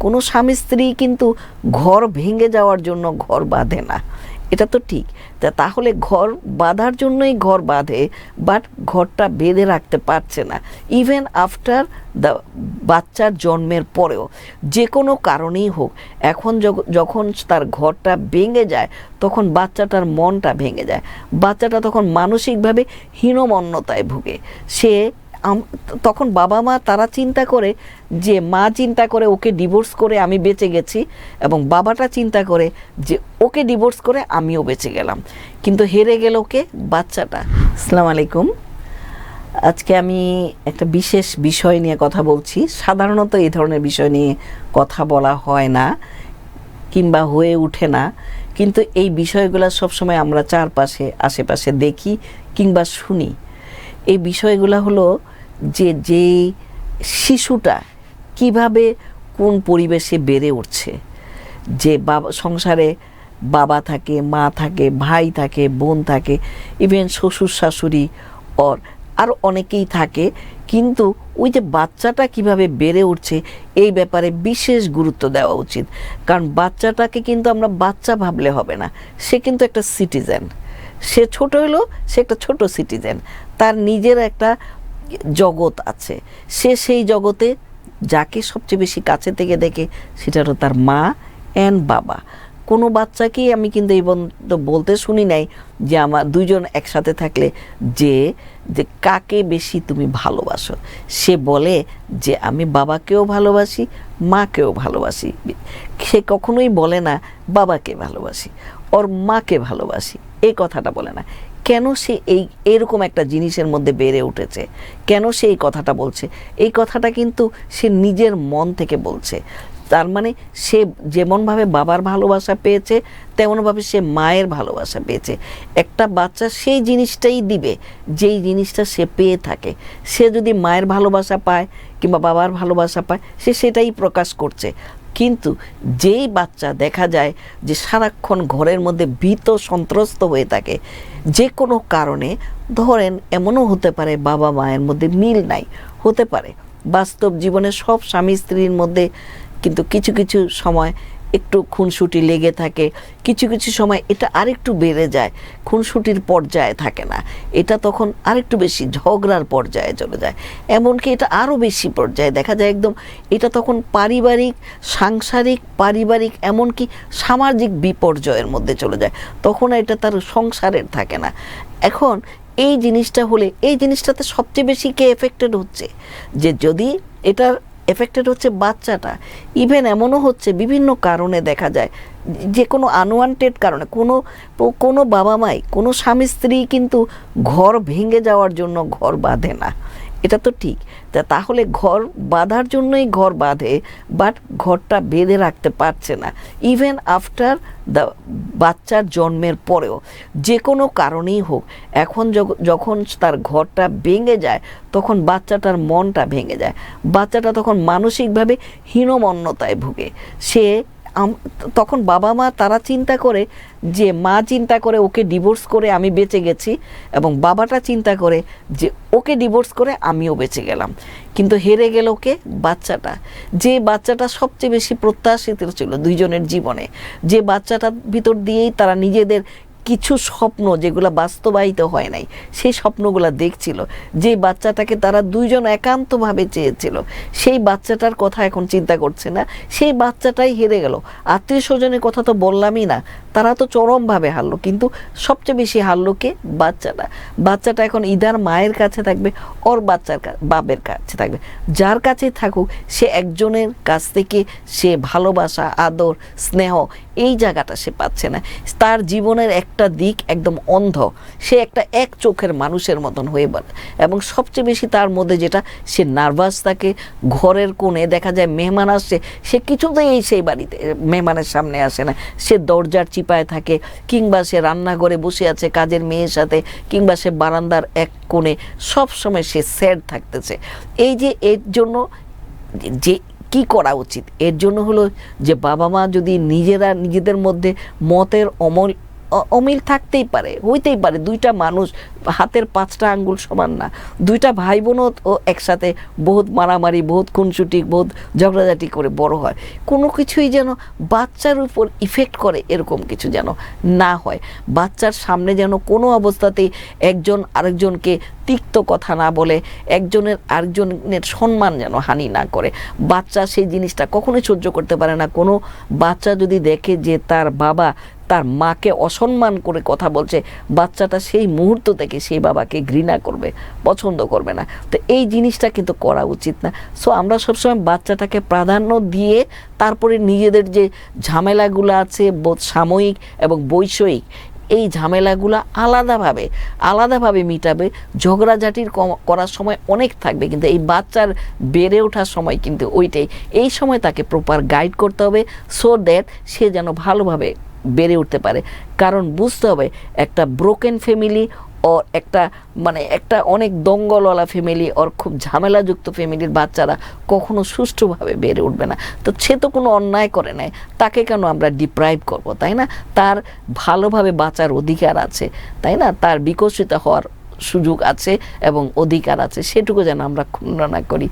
কোনো স্বামী স্ত্রী কিন্তু ঘর ভেঙে যাওয়ার জন্য ঘর বাঁধে না। এটা তো ঠিক। তা তাহলে ঘর বাঁধার জন্যই ঘর বাঁধে বাট ঘরটা বেঁধে রাখতে পারছে না। ইভেন আফটার দ্য বাচ্চার জন্মের পরেও, যে কোনো কারণেই হোক, এখন যখ- যখন তার ঘরটা ভেঙে যায়, তখন বাচ্চাটার মনটা ভেঙে যায়। বাচ্চাটা তখন মানসিকভাবে হীনমন্যতায় ভুগে। সে তখন বাবা মা তারা চিন্তা করে যে মা চিন্তা করে ওকে ডিভোর্স করে আমি বেঁচে গেছি এবং বাবাটা চিন্তা করে যে ওকে ডিভোর্স করে আমিও বেঁচে গেলাম। কিন্তু হেরে গেল ওকে বাচ্চাটা। আসসালামু আলাইকুম। আজকে আমি একটা বিশেষ বিষয় নিয়ে কথা বলছি। সাধারণত এই ধরনের বিষয় নিয়ে কথা বলা হয় না কিংবা হয়ে ওঠে না। কিন্তু এই বিষয়গুলো সবসময় আমরা চারপাশে, আশেপাশে দেখি কিংবা শুনি। এই বিষয়গুলো হলো যে যে শিশুটা কীভাবে কোন পরিবেশে বেড়ে উঠছে, যে বাবা, সংসারে বাবা থাকে, মা থাকে, ভাই থাকে, বোন থাকে ইভেন শ্বশুর, শাশুড়ি, ওর আরও অনেকেই থাকে, কিন্তু ওই যে বাচ্চাটা কীভাবে বেড়ে উঠছে এই ব্যাপারে বিশেষ গুরুত্ব দেওয়া উচিত। কারণ বাচ্চাটাকে কিন্তু আমরা বাচ্চা ভাবলে হবে না, সে কিন্তু একটা সিটিজেন সে ছোট হলেও সে একটা ছোট সিটিজেন তার নিজের একটা জগৎ আছে। সে সেই জগতে যাকে সবচেয়ে বেশি কাছে থেকে দেখে, সেটা হলো তার মা অ্যান্ড বাবা। কোনো বাচ্চাকেই আমি কিন্তু এই পর্যন্ত বলতে শুনি নাই যে আমার দুইজন একসাথে থাকলে যে যে কাকে বেশি তুমি ভালোবাসো। সে বলে যে, আমি বাবাকেও ভালোবাসি, মাকেও ভালোবাসি। সে কখনোই বলে না, বাবাকে ভালোবাসি। ওর মাকে ভালোবাসি। এই কথাটা বলে না। কেন সে এই, এরকম একটা জিনিসের মধ্যে বেড়ে উঠেছে? কেন সে এই কথাটা বলছে? এই কথাটা কিন্তু সে নিজের মন থেকে বলছে। তার মানে সে যেমনভাবে বাবার ভালোবাসা পেয়েছে, তেমনভাবে সে মায়ের ভালোবাসা পেয়েছে। একটা বাচ্চা সেই জিনিসটাই দিবে, যেই জিনিসটা সে পেয়ে থাকে। সে যদি মায়ের ভালোবাসা পায় কিংবা বাবার ভালোবাসা পায়, সে সেটাই প্রকাশ করছে। কিন্তু যেই বাচ্চা দেখা যায় যে সারাক্ষণ ঘরের মধ্যে ভীত সন্ত্রস্ত হয়ে থাকে, যে কোনো কারণে, ধরেন এমনও হতে পারে বাবা মায়ের মধ্যে মিল নাই। হতে পারে। বাস্তব জীবনে সব স্বামী স্ত্রীর মধ্যে কিন্তু কিছু কিছু সময় একটু খুনসুটি লেগে থাকে, কিছু কিছু সময় এটা আরেকটু বেড়ে যায়, খুনসুটির পর্যায়ে থাকে না। এটা তখন আরেকটু বেশি ঝগড়ার পর্যায়ে চলে যায়। এমনকি এটা আরও বেশি পর্যায়ে দেখা যায় একদম, এটা তখন পারিবারিক, সাংসারিক, পারিবারিক, এমনকি সামাজিক বিপর্যয়ের মধ্যে চলে যায়। তখন এটা তার সংসারের থাকে না। এখন এই জিনিসটা হলে, এই জিনিসটাতে সবচেয়ে বেশি কে এফেক্টেড হচ্ছে? যে যদি এটার এফেক্টেড হচ্ছে বাচ্চাটা। ইভেন এমনও হচ্ছে বিভিন্ন কারণে দেখা যায়। যে কোনো আনওয়ান্টেড কারণে, কোনো কোনো বাবা মাই কোনো স্বামী স্ত্রী কিন্তু ঘর ভেঙে যাওয়ার জন্য ঘর বাঁধে না। এটা তো ঠিক। তা তাহলে ঘর বাঁধার জন্যই ঘর বাঁধে বাট ঘরটা বেঁধে রাখতে পারছে না ইভেন আফটার দ্য বাচ্চার জন্মের পরেও। যে কোনো কারণেই হোক, এখন যখ- যখন তার ঘরটা ভেঙে যায়, তখন বাচ্চাটার মনটা ভেঙে যায়। বাচ্চাটা তখন মানসিকভাবে হীনমন্যতায় ভুগে। সে তখন বাবা মা তারা চিন্তা করে যে মা চিন্তা করে ওকে ডিভোর্স করে আমি বেঁচে গেছি এবং বাবাটা চিন্তা করে যে ওকে ডিভোর্স করে আমিও বেঁচে গেলাম। কিন্তু হেরে গেল ওকে বাচ্চাটা। যে বাচ্চাটা সবচেয়ে বেশি প্রত্যাশিত ছিল দুইজনের জীবনে, যে বাচ্চাটার ভিতর দিয়েই তারা নিজেদের কিছু স্বপ্ন যেগুলো বাস্তবায়িত হয় নাই, সেই স্বপ্নগুলো দেখছিল। যে বাচ্চাটাকে তারা দুইজন একান্তভাবে চেয়েছিল, সেই বাচ্চাটার কথা এখন চিন্তা করছে না, সেই বাচ্চাটাই হেরে গেল। আত্মীয় স্বজনের কথা তো বললামই না, তারা তো চরমভাবে হারলো, কিন্তু সবচেয়ে বেশি হারলো কে? বাচ্চাটা। বাচ্চাটা এখন ইদার মায়ের কাছে থাকবে, ওর বাচ্চার বাপের কাছে থাকবে। যার কাছে থাকুক, সে একজনের কাছ থেকে সে ভালোবাসা, আদর, স্নেহ এই জায়গাটা সে পাচ্ছে না। তার জীবনের একটা দিক একদম অন্ধ। সে একটা এক চোখের মানুষের মতন হয়ে বলে। এবং সবচেয়ে বেশি তার মধ্যে যেটা, সে নার্ভাস থাকে, ঘরের কোণে দেখা যায় মেহমান আসছে, সে কিছুতেই সেই বাড়িতে, মেহমানের সামনে আসে না। সে দরজার চিপায় থাকে, কিংবা সে রান্নাঘরে বসে আছে কাজের মেয়ের সাথে, কিংবা সে বারান্দার এক কোণে, সবসময় সে স্যাড থাকতেছে। এই যে, এর জন্য যে কি করা উচিত? এর জন্য হলো যে বাবা মা যদি নিজেরা নিজেদের মধ্যে মতের অমল অমিল থাকতেই পারে, হইতেই পারে। দুইটা মানুষ হাতের পাঁচটা আঙ্গুল সমান না। দুইটা ভাই বোনও ও একসাথে বহুত মারামারি, বহুত খুনসুটি, বহুত ঝগড়াঝাটি করে বড় হয়। কোনো কিছুই যেন বাচ্চার উপর ইফেক্ট করে এরকম কিছু যেন না হয়। বাচ্চার সামনে যেন কোনো অবস্থাতেই একজন আরেকজনকে তিক্ত কথা না বলে, একজনের আরেকজনের সম্মান যেন হানি না করে। বাচ্চা সেই জিনিসটা কখনোই সহ্য করতে পারে না। কোনো বাচ্চা যদি দেখে যে তার বাবা তার মাকে অসম্মান করে কথা বলছে, বাচ্চাটা সেই মুহূর্ত থেকে সেই বাবাকে ঘৃণা করবে, পছন্দ করবে না। তো এই জিনিসটা কিন্তু করা উচিত না। সো আমরা সবসময় বাচ্চাটাকে প্রাধান্য দিয়ে তারপরে নিজেদের যে ঝামেলাগুলো আছে, বোধ সাময়িক এবং বৈষয়িক, এই ঝামেলাগুলো আলাদাভাবে আলাদাভাবে মিটাবে। ঝগড়াঝাটির করার সময় অনেক থাকবে, কিন্তু এই বাচ্চার বেড়ে ওঠার সময় কিন্তু ওইটাই। এই সময় তাকে প্রপার গাইড করতে হবে সো দ্যাট সে যেন ভালোভাবে বেড়ে উঠতে পারে। কারণ বুঝতে হবে, একটা ব্রোকেন ফ্যামিলি ও একটা মানে একটা অনেক দঙ্গলওয়ালা ফ্যামিলি ওর খুব ঝামেলাযুক্ত ফ্যামিলির বাচ্চারা কখনো সুষ্ঠুভাবে বেড়ে উঠবে না। তো সে তো কোনো অন্যায় করে নাই, তাকে কেন আমরা ডিপ্রাইভ করব, তাই না? তার ভালোভাবে বাঁচার অধিকার আছে, তাই না? তার বিকশিত হওয়ার সুযোগ আছে এবং অধিকার আছে, সেটুকু যেন আমরা ক্ষুণ্ণ করি।